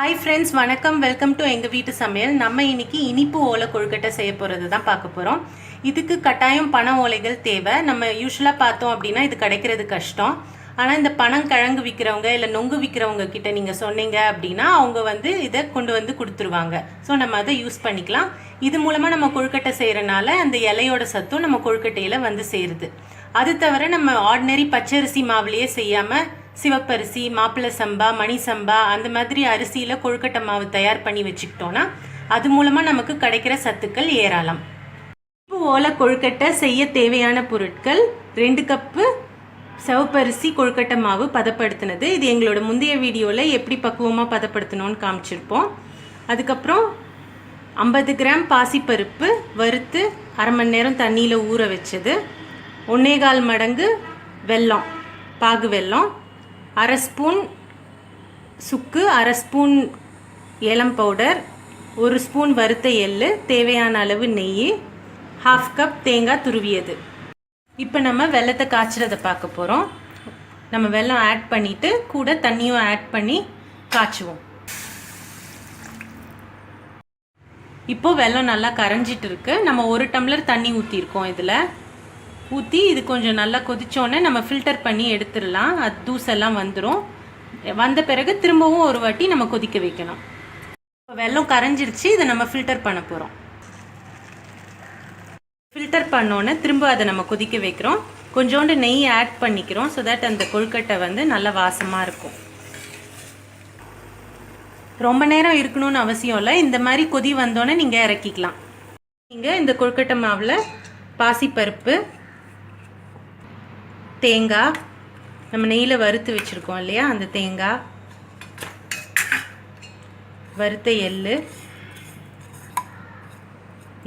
Hi friends வணக்கம். Welcome to எங்கள் வீட்டு சமையல். நம்ம இன்னைக்கு இனிப்பு ஓலை கொழுக்கட்டை செய்ய போகிறது தான் பார்க்க போகிறோம் இதுக்கு கட்டாயம் பண ஓலைகள் தேவை. நம்ம யூஸ்வலாக பார்த்தோம் அப்படின்னா இது கிடைக்கிறது கஷ்டம். ஆனால் இந்த பணம் கிழங்கு விற்கிறவங்க இல்லை நொங்கு விற்கிறவங்க கிட்ட நீங்கள் சொன்னீங்க அப்படின்னா அவங்க வந்து இதை கொண்டு வந்து கொடுத்துருவாங்க. ஸோ நம்ம அதை யூஸ் பண்ணிக்கலாம். இது மூலமாக நம்ம கொழுக்கட்டை செய்கிறனால அந்த இலையோட சத்தும் நம்ம கொழுக்கட்டையில் வந்து சேருது. அது தவிர நம்ம ஆர்டினரி பச்சரிசி மாவுலேயே செய்யாமல் சிவப்பரிசி மாப்பிள்ளை சம்பா மணி சம்பா அந்த மாதிரி அரிசியில் கொழுக்கட்டை மாவு தயார் பண்ணி வச்சுக்கிட்டோன்னா அது மூலமாக நமக்கு கிடைக்கிற சத்துக்கள் ஏராளம். இனிப்பு ஓலை கொழுக்கட்டை செய்ய தேவையான பொருட்கள் ரெண்டு கப்பு சிவப்பரிசி கொழுக்கட்டை மாவு பதப்படுத்தினது. இது எங்களோட முந்தைய வீடியோவில் எப்படி பக்குவமாக பதப்படுத்தணும்னு காமிச்சிருப்போம். அதுக்கப்புறம் ஐம்பது கிராம் பாசிப்பருப்பு வறுத்து அரை மணி நேரம் தண்ணியில் ஊற வச்சது. ஒன்னேகால் மடங்கு வெல்லம் பாகு வெல்லம். அரை ஸ்பூன் சுக்கு அரை ஸ்பூன் ஏலம் பவுடர் ஒரு ஸ்பூன் வறுத்த எள்ளு தேவையான அளவு நெய் ஹாஃப் கப் தேங்காய் துருவியது. இப்போ நம்ம வெள்ளத்தை காய்ச்சறதை பார்க்க போகிறோம் நம்ம வெள்ளம் ஆட் பண்ணிவிட்டு கூட தண்ணியும் ஆட் பண்ணி காய்ச்சுவோம். இப்போது வெள்ளம் நல்லா கரைஞ்சிட்டு இருக்கு. நம்ம ஒரு டம்ளர் தண்ணி ஊற்றிருக்கோம் இதில். ஊற்றி இது கொஞ்சம் நல்லா கொதித்தோடனே நம்ம ஃபில்டர் பண்ணி எடுத்துடலாம். அது தூசெல்லாம் வந்துடும் வந்த பிறகு திரும்பவும் ஒரு வாட்டி நம்ம கொதிக்க வைக்கணும் இப்போ வெள்ளம் கரைஞ்சிருச்சு. இதை நம்ம ஃபில்டர் பண்ண போகிறோம் ஃபில்டர் பண்ணோன்னே திரும்ப அதை நம்ம கொதிக்க வைக்கிறோம். கொஞ்சோண்டு நெய் ஆட் பண்ணிக்கிறோம். ஸோ தட் அந்த கொழுக்கட்டை வந்து நல்ல வாசமாக இருக்கும். ரொம்ப நேரம் இருக்கணும்னு அவசியம் இல்லை. இந்த மாதிரி கொதி வந்தோடனே நீங்கள் இறக்கிக்கலாம். நீங்கள் இந்த கொழுக்கட்டை மாவில் பாசிப்பருப்பு தேங்காய் நம்ம நெய்யில் வறுத்து வச்சுருக்கோம் இல்லையா? அந்த தேங்காய் வறுத்த எள்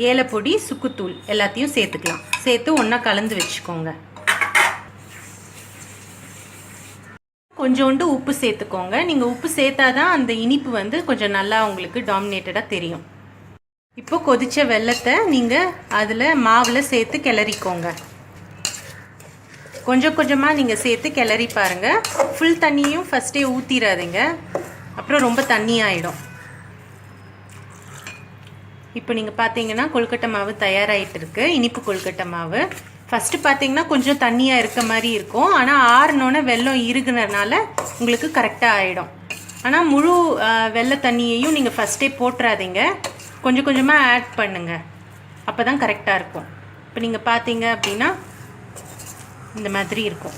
ஏலப்பொடி சுக்குத்தூள் எல்லாத்தையும் சேர்த்துக்கலாம். சேர்த்து ஒன்றா கலந்து வச்சுக்கோங்க. கொஞ்சோண்டு உப்பு சேர்த்துக்கோங்க. நீங்கள் உப்பு சேர்த்தாதான் அந்த இனிப்பு வந்து கொஞ்சம் நல்லா உங்களுக்கு டாமினேட்டடாக தெரியும். இப்போ கொதிச்ச வெள்ளத்தை நீங்கள் அதில் மாவில் சேர்த்து கிளறிக்கோங்க. கொஞ்சம் கொஞ்சமாக நீங்கள் சேர்த்து கிளறி பாருங்கள் ஃபுல் தண்ணியும் ஃபஸ்ட்டே ஊற்றிடாதீங்க அப்புறம் ரொம்ப தண்ணி ஆகிடும் இப்போ நீங்கள் பார்த்தீங்கன்னா கொழுக்கட்டை மாவு தயாராகிட்டு இருக்கு. இனிப்பு கொழுக்கட்டை மாவு. ஃபஸ்ட்டு பார்த்தீங்கன்னா கொஞ்சம் தண்ணியாக இருக்க மாதிரி இருக்கும். ஆனால் ஆறுனோன்னே வெள்ளம் இருக்குனதுனால உங்களுக்கு கரெக்டாக ஆகிடும் ஆனால் முழு வெள்ளை தண்ணியையும் நீங்கள் ஃபஸ்ட்டே போட்டுறாதீங்க. கொஞ்சம் கொஞ்சமாக ஆட் பண்ணுங்கள் அப்போ தான் கரெக்டாக இருக்கும். இப்போ நீங்கள் பார்த்தீங்க அப்படின்னா இந்த மாதிரி இருக்கும்.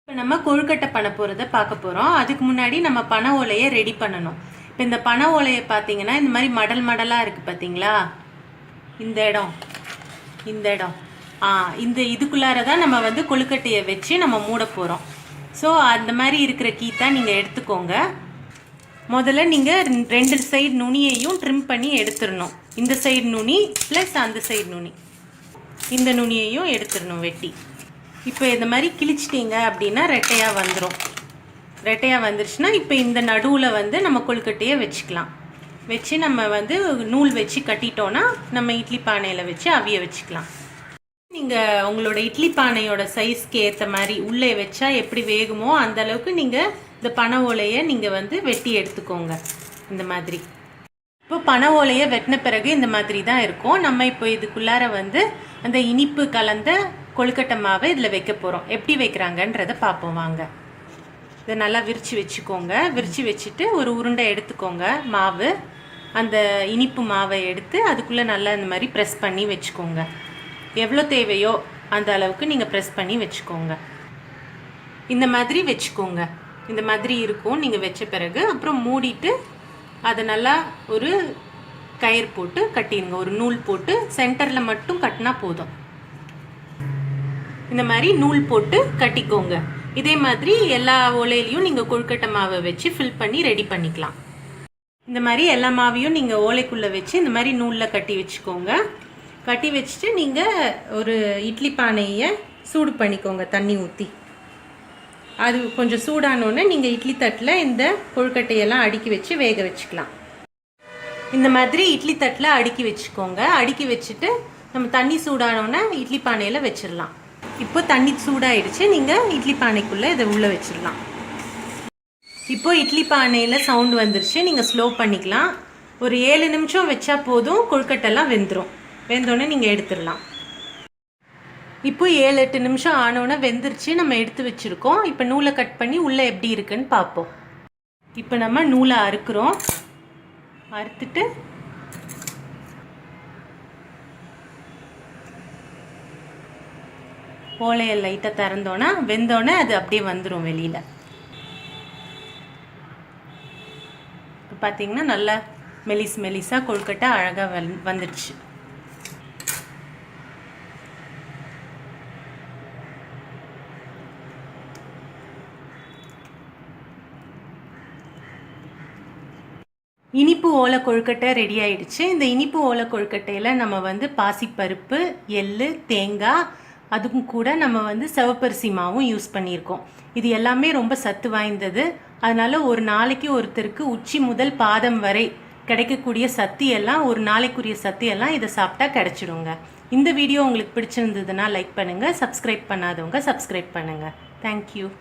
இப்போ நம்ம கொழுக்கட்டை பண்ண போகிறத பார்க்க போகிறோம் அதுக்கு முன்னாடி நம்ம பனை ஓலையை ரெடி பண்ணணும். இப்போ இந்த பனை ஓலையை பார்த்தீங்கன்னா இந்த மாதிரி மடல் மடலாக இருக்குது பார்த்தீங்களா இந்த இடம். இந்த இடம். ஆ இந்த இதுக்குள்ளார தான் நம்ம வந்து கொழுக்கட்டையை வச்சு நம்ம மூட போகிறோம் ஸோ அந்த மாதிரி இருக்கிற கீத்தா நீங்கள் எடுத்துக்கோங்க. முதல்ல நீங்கள் ரெண்டு சைடு நுனியையும் ட்ரிம் பண்ணி எடுத்துடணும். இந்த சைடு நுனி ப்ளஸ் அந்த சைடு நுனி. இந்த நுனியையும் எடுத்துடணும் வெட்டி. இப்போ இந்த மாதிரி கிழிச்சிட்டிங்க அப்படின்னா ரெட்டையாக வந்துடும் ரெட்டையாக வந்துருச்சுன்னா இப்போ இந்த நடுவில் வந்து நம்ம கொழுக்கட்டையை வச்சுக்கலாம். வச்சு நம்ம வந்து நூல் வச்சு கட்டிட்டோன்னா நம்ம இட்லி பானையில் வச்சு அவிய வச்சுக்கலாம். நீங்கள் உங்களோட இட்லி பானையோட சைஸ்க்கு ஏற்ற மாதிரி உள்ளே வச்சா எப்படி வேகுமோ அந்தளவுக்கு நீங்கள் இந்த பனை ஓலையை நீங்கள் வந்து வெட்டி எடுத்துக்கோங்க. இந்த மாதிரி. இப்போ பனை ஓலையை வெட்டின பிறகு இந்த மாதிரி தான் இருக்கும். நம்ம இப்போ இதுக்குள்ளார வந்து அந்த இனிப்பு கலந்த கொழுக்கட்டை மாவை இதில் வைக்க போகிறோம் எப்படி வைக்கிறாங்கன்றத பார்ப்போம் வாங்க. இதை நல்லா விரித்து வச்சுக்கோங்க. விரித்து வச்சுட்டு ஒரு உருண்டை எடுத்துக்கோங்க. மாவு அந்த இனிப்பு மாவை எடுத்து அதுக்குள்ளே நல்லா இந்த மாதிரி ப்ரெஸ் பண்ணி வச்சுக்கோங்க. எவ்வளோ தேவையோ அந்த அளவுக்கு நீங்கள் ப்ரெஸ் பண்ணி வச்சுக்கோங்க. இந்த மாதிரி வச்சுக்கோங்க. இந்த மாதிரி இருக்கும். நீங்கள் வச்ச பிறகு அப்புறம் மூடிட்டு அதை நல்லா ஒரு கயிறு போட்டு கட்டிடுங்க. ஒரு நூல் போட்டு சென்டரில் மட்டும் கட்டினா போதும். இந்த மாதிரி நூல் போட்டு கட்டிக்கோங்க. இதே மாதிரி எல்லா ஓலையிலையும் நீங்கள் கொழுக்கட்டை மாவை வச்சு ஃபில் பண்ணி ரெடி பண்ணிக்கலாம். இந்த மாதிரி எல்லா மாவையும் நீங்கள் ஓலைக்குள்ளே வச்சு இந்த மாதிரி நூலில் கட்டி வச்சுக்கோங்க. கட்டி வச்சுட்டு நீங்கள் ஒரு இட்லி பானையை சூடு பண்ணிக்கோங்க தண்ணி ஊற்றி அது கொஞ்சம் சூடானோடனே நீங்கள் இட்லி தட்டில் இந்த கொழுக்கட்டையெல்லாம் அடுக்கி வச்சு வேக வச்சுக்கலாம். இந்த மாதிரி இட்லி தட்டில் அடுக்கி வச்சுக்கோங்க. அடுக்கி வச்சுட்டு நம்ம தண்ணி சூடானோடனே இட்லி பானையில் வச்சிடலாம். இப்போ தண்ணி சூடாயிடுச்சு. நீங்கள் இட்லி பானைக்குள்ளே இதை உள்ளே வச்சிடலாம். இப்போ இட்லி பானையில் சவுண்டு வந்துருச்சு. நீங்கள் ஸ்லோ பண்ணிக்கலாம். ஒரு ஏழு நிமிஷம் வச்சா போதும். கொழுக்கட்டெல்லாம் வெந்துடும் வெந்தோடனே நீங்கள் எடுத்துடலாம். இப்போ ஏழு எட்டு நிமிஷம் ஆனோன்னே வெந்துருச்சு. நம்ம எடுத்து வச்சுருக்கோம். இப்போ நூலை கட் பண்ணி உள்ளே எப்படி இருக்குன்னு பார்ப்போம். இப்போ நம்ம நூலை அறுக்கிறோம். அறுத்துட்டு ஓலையை லைட்டாக திறந்தோன்னா வெந்தோடனே அது அப்படியே வந்துடும் வெளியில். இப்போ பார்த்தீங்கன்னா நல்லா மெலிஸ் மெலிஸாக கொழுக்கட்டை அழகாக வந் வந்துடுச்சு இனிப்பு ஓலை கொழுக்கட்டை ரெடி ஆயிடுச்சு. இந்த இனிப்பு ஓலை கொழுக்கட்டையில் நம்ம வந்து பாசிப்பருப்பு எள்ளு தேங்காய் அதுக்கும் கூட நம்ம வந்து சிவப்பரிசி மாவும் யூஸ் பண்ணியிருக்கோம். இது எல்லாமே ரொம்ப சத்து வாய்ந்தது. அதனால் ஒரு நாளைக்கு ஒருத்தருக்கு உச்சி முதல் பாதம் வரை கிடைக்கக்கூடிய சத்து எல்லாம் ஒரு நாளைக்குரிய சத்து எல்லாம் இதை சாப்பிட்டா கிடைச்சிடுங்க. இந்த வீடியோ உங்களுக்கு பிடிச்சிருந்ததுன்னா லைக் பண்ணுங்கள் சப்ஸ்கிரைப் பண்ணாதவங்க சப்ஸ்கிரைப் பண்ணுங்கள் தேங்க்யூ